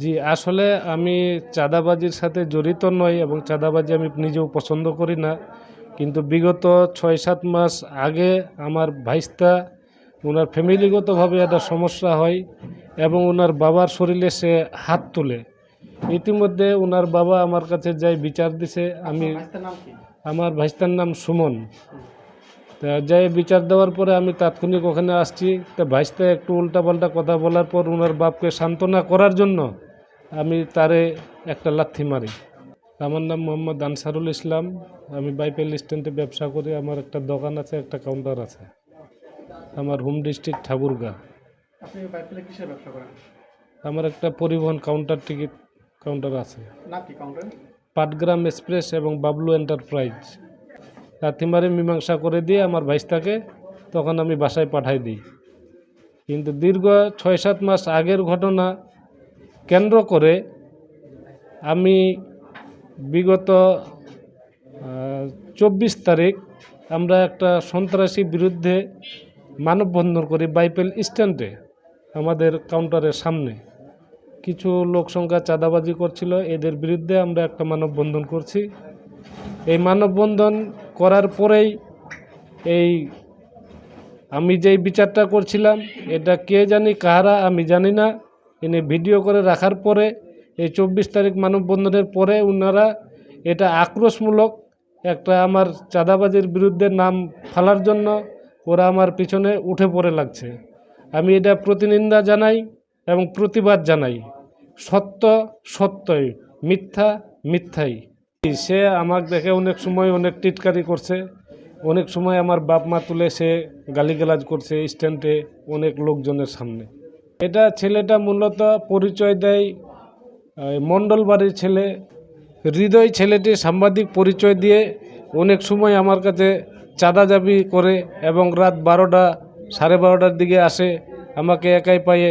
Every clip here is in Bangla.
জি আসলে আমি চাঁদাবাজির সাথে জড়িত নই এবং চাঁদাবাজি আমি নিজেও পছন্দ করি না। কিন্তু বিগত ছয় সাত মাস আগে আমার ভাইস্তা ওনার ফ্যামিলিগতভাবে একটা সমস্যা হয় এবং ওনার বাবার শরীরে সে হাত তোলে। ইতিমধ্যে ওনার বাবা আমার কাছে যাই বিচার দিছে আমি আমার ভাইস্তার নাম সুমন। তা যাই বিচার দেওয়ার পরে আমি তাৎক্ষণিক ওখানে আসছি। তা ভাইস্তা একটু উল্টাপাল্টা কথা বলার পর ওনার বাপকে সান্ত্বনা করার জন্য আমি তারে একটা লাথি মারি। আমার নাম মোহাম্মদ আনসারুল ইসলাম। আমি বাইপেল স্ট্যান্ডে ব্যবসা করি। আমার একটা দোকান আছে একটা কাউন্টার আছে। আমার হোম ডিস্ট্রিক্ট ঠাকুরগা। আপনি বাইপেলে কিসের ব্যবসা করেন? আমার একটা পরিবহন কাউন্টার টিকিট কাউন্টার আছে। পাটগ্রাম এক্সপ্রেস এবং বাবলু এন্টারপ্রাইজ। লাথিমারি মীমাংসা করে দিয়ে আমার ভাইস্তাকে তখন আমি বাসায় পাঠাই দিই। কিন্তু দীর্ঘ ছয় সাত মাস আগের ঘটনা কেন্দ্র করে আমি বিগত চব্বিশ তারিখ আমরা একটা সন্ত্রাসী বিরুদ্ধে মানববন্ধন করি বাইপেল স্ট্যান্ডে আমাদের কাউন্টারের সামনে। কিছু লোক সংখ্যা চাঁদাবাজি করছিল, এদের বিরুদ্ধে আমরা একটা মানববন্ধন করছি। এই মানববন্ধন করার পরেই এই আমি যেই বিচারটা করছিলাম, এটা কে জানি কাহারা আমি জানি না। এনে ভিডিও করে রাখার পরে, এই চব্বিশ তারিখ মানববন্ধনের পরে ওনারা এটা আক্রোশমূলক একটা আমার চাঁদাবাজির বিরুদ্ধে নাম ফালার জন্য ওরা আমার পিছনে উঠে পড়ে লাগছে। আমি এটা প্রতিনিন্দা জানাই এবং প্রতিবাদ জানাই। সত্য সত্যই, মিথ্যা মিথ্যাই। সে আমাকে দেখে অনেক সময় অনেক টিটকারি করছে, অনেক সময় আমার বাপ মা তুলে সে গালিগালাজ করছে স্ট্যান্ডে অনেক লোকজনের সামনে। এটা ছেলেটা মূলত পরিচয় দেয় এই মণ্ডল বাড়ির ছেলে। হৃদয় ছেলেটি সাংবাদিক পরিচয় দিয়ে অনেক সময় আমার কাছে চাঁদা চাঁদাজাবি করে এবং রাত বারোটা, সাড়ে বারোটার দিকে আসে, আমাকে একাই পায়ে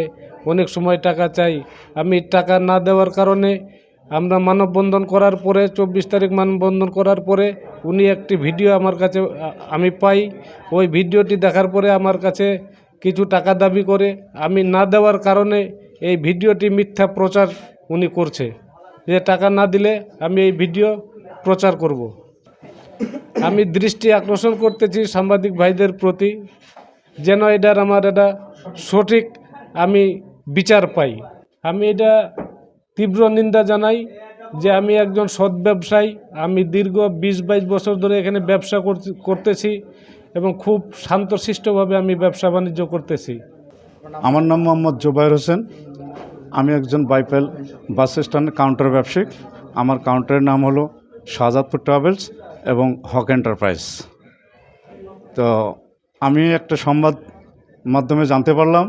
অনেক সময় টাকা চাই। আমি টাকা না দেওয়ার কারণে আমরা মানববন্ধন করার পরে, চব্বিশ তারিখ মানববন্ধন করার পরে উনি একটি ভিডিও আমার কাছে আমি পাই। ওই ভিডিওটি দেখার পরে আমার কাছে কিছু টাকা দাবি করে আমি না দেওয়ার কারণে এই ভিডিওটি মিথ্যা প্রচার উনি করছে। যে টাকা না দিলে আমি এই ভিডিও প্রচার করব। আমি দৃষ্টি আকর্ষণ করতেছি সাংবাদিক ভাইদের প্রতি যেন এটার আমার এটা সঠিক আমি বিচার পাই। আমি এটা তীব্র নিন্দা জানাই যে আমি একজন সৎ ব্যবসায়ী, আমি দীর্ঘ বিশ বাইশ বছর ধরে এখানে ব্যবসা করতে- করতেছি। এবং খুব শান্তশিষ্টভাবে আমি ব্যবসা বাণিজ্য করতেছি। আমার নাম মোহাম্মদ জুবাইর হোসেন। আমি একজন বাইপেল বাস স্ট্যান্ডের কাউন্টার ব্যবসায়িক আমার কাউন্টারের নাম হলো শাহজাদপুর ট্রাভেলস এবং হক এন্টারপ্রাইজ। তো আমি একটা সংবাদ মাধ্যমে জানতে পারলাম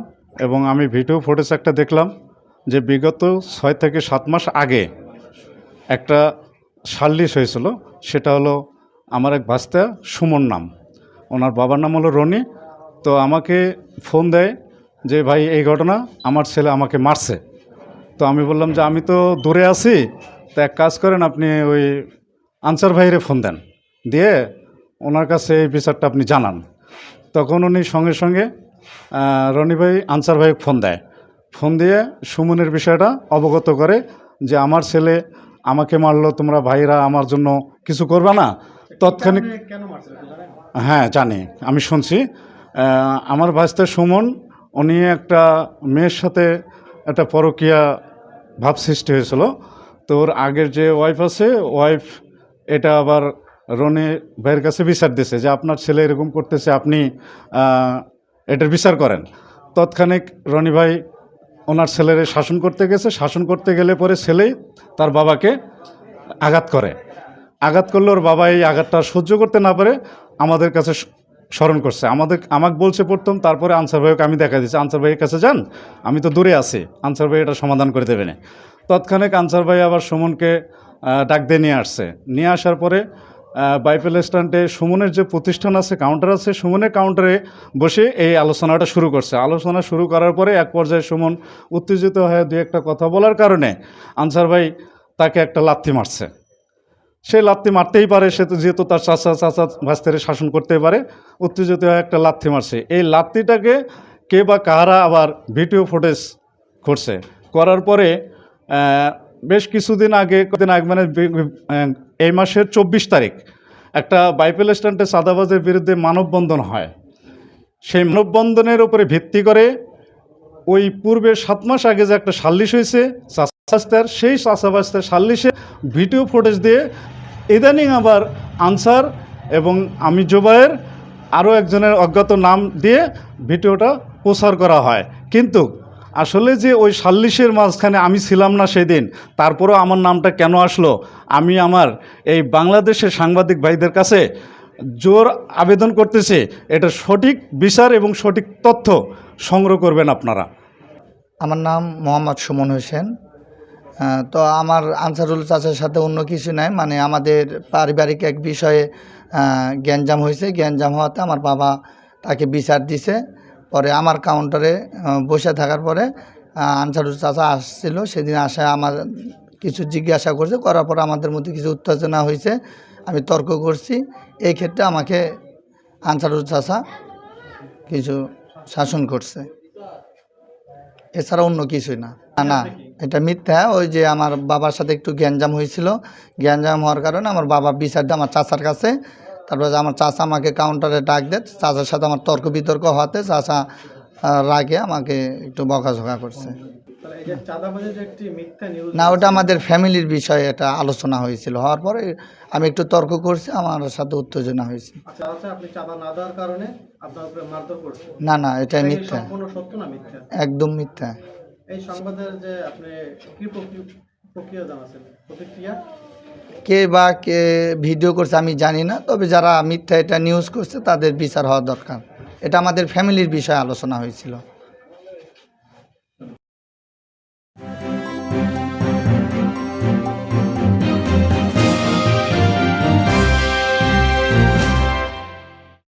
এবং আমি ভিডিও ফুটেজ একটা দেখলাম যে বিগত ছয় থেকে সাত মাস আগে একটা সাল্লিশ হয়েছিল। সেটা হলো আমার এক ভাস্তা সুমন নাম। ওনার বাবার নাম হলো রনি। তো আমাকে ফোন দেয় যে, ভাই, এই ঘটনা আমার ছেলে আমাকে মারছে। তো আমি বললাম যে, আমি তো দূরে আছি। তো এক কাজ করেন, আপনি ওই আনসার ভাইরে ফোন দেন। দিয়ে ওনার কাছে এই বিচারটা আপনি জানান। তখন উনি সঙ্গে সঙ্গে রনি ভাই আনসার ভাই ফোন দেয়। ফোন দিয়ে সুমনের বিষয়টা অবগত করে যে, আমার ছেলে আমাকে মারলো, তোমরা ভাইরা আমার জন্য কিছু করবে না। তৎক্ষণিক হ্যাঁ জানি। আমি শুনছি। আমার ভাইস্তে সুমন উনি একটা মেয়ের সাথে একটা পরকীয়া ভাব সৃষ্টি হয়েছিল। তো ওর আগের যে ওয়াইফ আছে ওয়াইফ এটা আবার রনি ভাইয়ের কাছে বিচার দিয়েছে যে আপনার ছেলে এরকম করতেছে আপনি এটার বিচার করেন। তৎক্ষণিক রনি ভাই ওনার ছেলের শাসন করতে গেছে। শাসন করতে গেলে পরে ছেলেই তার বাবাকে আঘাত করে। আঘাত করলে ওর বাবা এই আঘাতটা সহ্য করতে না পারে, আমাদের কাছে স্মরণ করছে। আমাদের, আমাকে বলছে প্রথম, তারপরে আনসার ভাইকে আমি দেখা দিচ্ছি আনসার ভাইয়ের কাছে যান, আমি তো দূরে আছি। আনসার ভাই এটা সমাধান করে দেবে না। তৎক্ষণিক আনসার ভাই আবার সুমনকে ডাক দিয়ে নিয়ে আসছে। নিয়ে আসার পরে বাইপেল স্ট্যান্ডে সুমনের যে প্রতিষ্ঠান আছে, কাউন্টার আছে, সুমনের কাউন্টারে বসে এই আলোচনাটা শুরু করছে। আলোচনা শুরু করার পরে এক পর্যায়ে সুমন উত্তেজিত হয়ে দু একটা কথা বলার কারণে আনসার ভাই তাকে একটা লাথি মারছে। সে লাথি মারতেই পারে, সে তো যেহেতু তার চাচা চাচা ভাস্তারে শাসন করতে পারে, উত্তেজিত হয়ে একটা লাথি মারছে। এই লাথিটাকে কে বা কাহারা আবার ভিডিও ফুটেজ করছে। করার পরে বেশ কিছুদিন আগে কদিন আগে মানে এই মাসের চব্বিশ তারিখ, একটা বাইপেল স্ট্যান্ডে চাঁদাবাজের বিরুদ্ধে মানববন্ধন হয়। সেই মানববন্ধনের উপরে ভিত্তি করে ওই পূর্বে সাত মাস আগে যে একটা সাল্লিশ হয়েছে চাষাবাস্তার সেই চাষাবাস্তার সাল্লিশে ভিডিও ফুটেজ দিয়ে ইদানিং আবার আনসার এবং আমি জোবায়ের আরও একজনের অজ্ঞাত নাম দিয়ে ভিডিওটা প্রচার করা হয়। কিন্তু আসলে যে ওই সাল্লিশের মাঝখানে আমি ছিলাম না সেদিন, তারপরেও আমার নামটা কেন আসলো? আমি আমার এই বাংলাদেশের সাংবাদিক ভাইদের কাছে জোর আবেদন করতেছি, এটা সঠিক বিচার এবং সঠিক তথ্য সংগ্রহ করবেন আপনারা। আমার নাম মোহাম্মদ সুমন হোসেন। তো আমার আনসারুল চাচার সাথে অন্য কিছু নাই। মানে আমাদের পারিবারিক এক বিষয়ে জ্ঞানজাম হয়েছে। জ্ঞানজাম হওয়াতে আমার বাবা তাকে বিচার দিছে। পরে আমার কাউন্টারে বসে থাকার পরে আনসারুল চাচা আসছিল। সেদিন আসে আমার কিছু জিজ্ঞাসা করছে। করার পর আমাদের মধ্যে কিছু উত্তেজনা হয়েছে। আমি তর্ক করছি। এই ক্ষেত্রে আমাকে আনসারুল চাচা কিছু শাসন করছে। এছাড়া অন্য কিছুই না। না এটা মিথ্যা। ওই যে আমার বাবার সাথে একটু জ্ঞানজাম হয়েছিল। জ্ঞানজাম হওয়ার কারণে আমার বাবা বিচার আমার চাচার কাছে। তারপরে আমার চাচা আমাকে কাউন্টারে ডাক দেয়। চাচার সাথে আমার তর্ক বিতর্ক হওয়াতে চাচা রাগে আমাকে একটু বকাঝকা করছে। না ওটা আমাদের ফ্যামিলির বিষয়ে এটা আলোচনা হয়েছিল। হওয়ার পরে আমি একটু তর্ক করছি আমার সাথে উত্তেজনা হয়েছে। আচ্ছা আচ্ছা না না না এটা মিথ্যা? একদম মিথ্যা। এই সংবাদের যে আপনি কি প্রক্রিয়া জানাছেন প্রতিক্রিয়া? কে বা কে ভিডিও করছে আমি জানি না, তবে যারা মিথ্যা এটা নিউজ করছে তাদের বিচার হওয়া দরকার। এটা আমাদের ফ্যামিলির বিষয়ে আলোচনা হয়েছিল।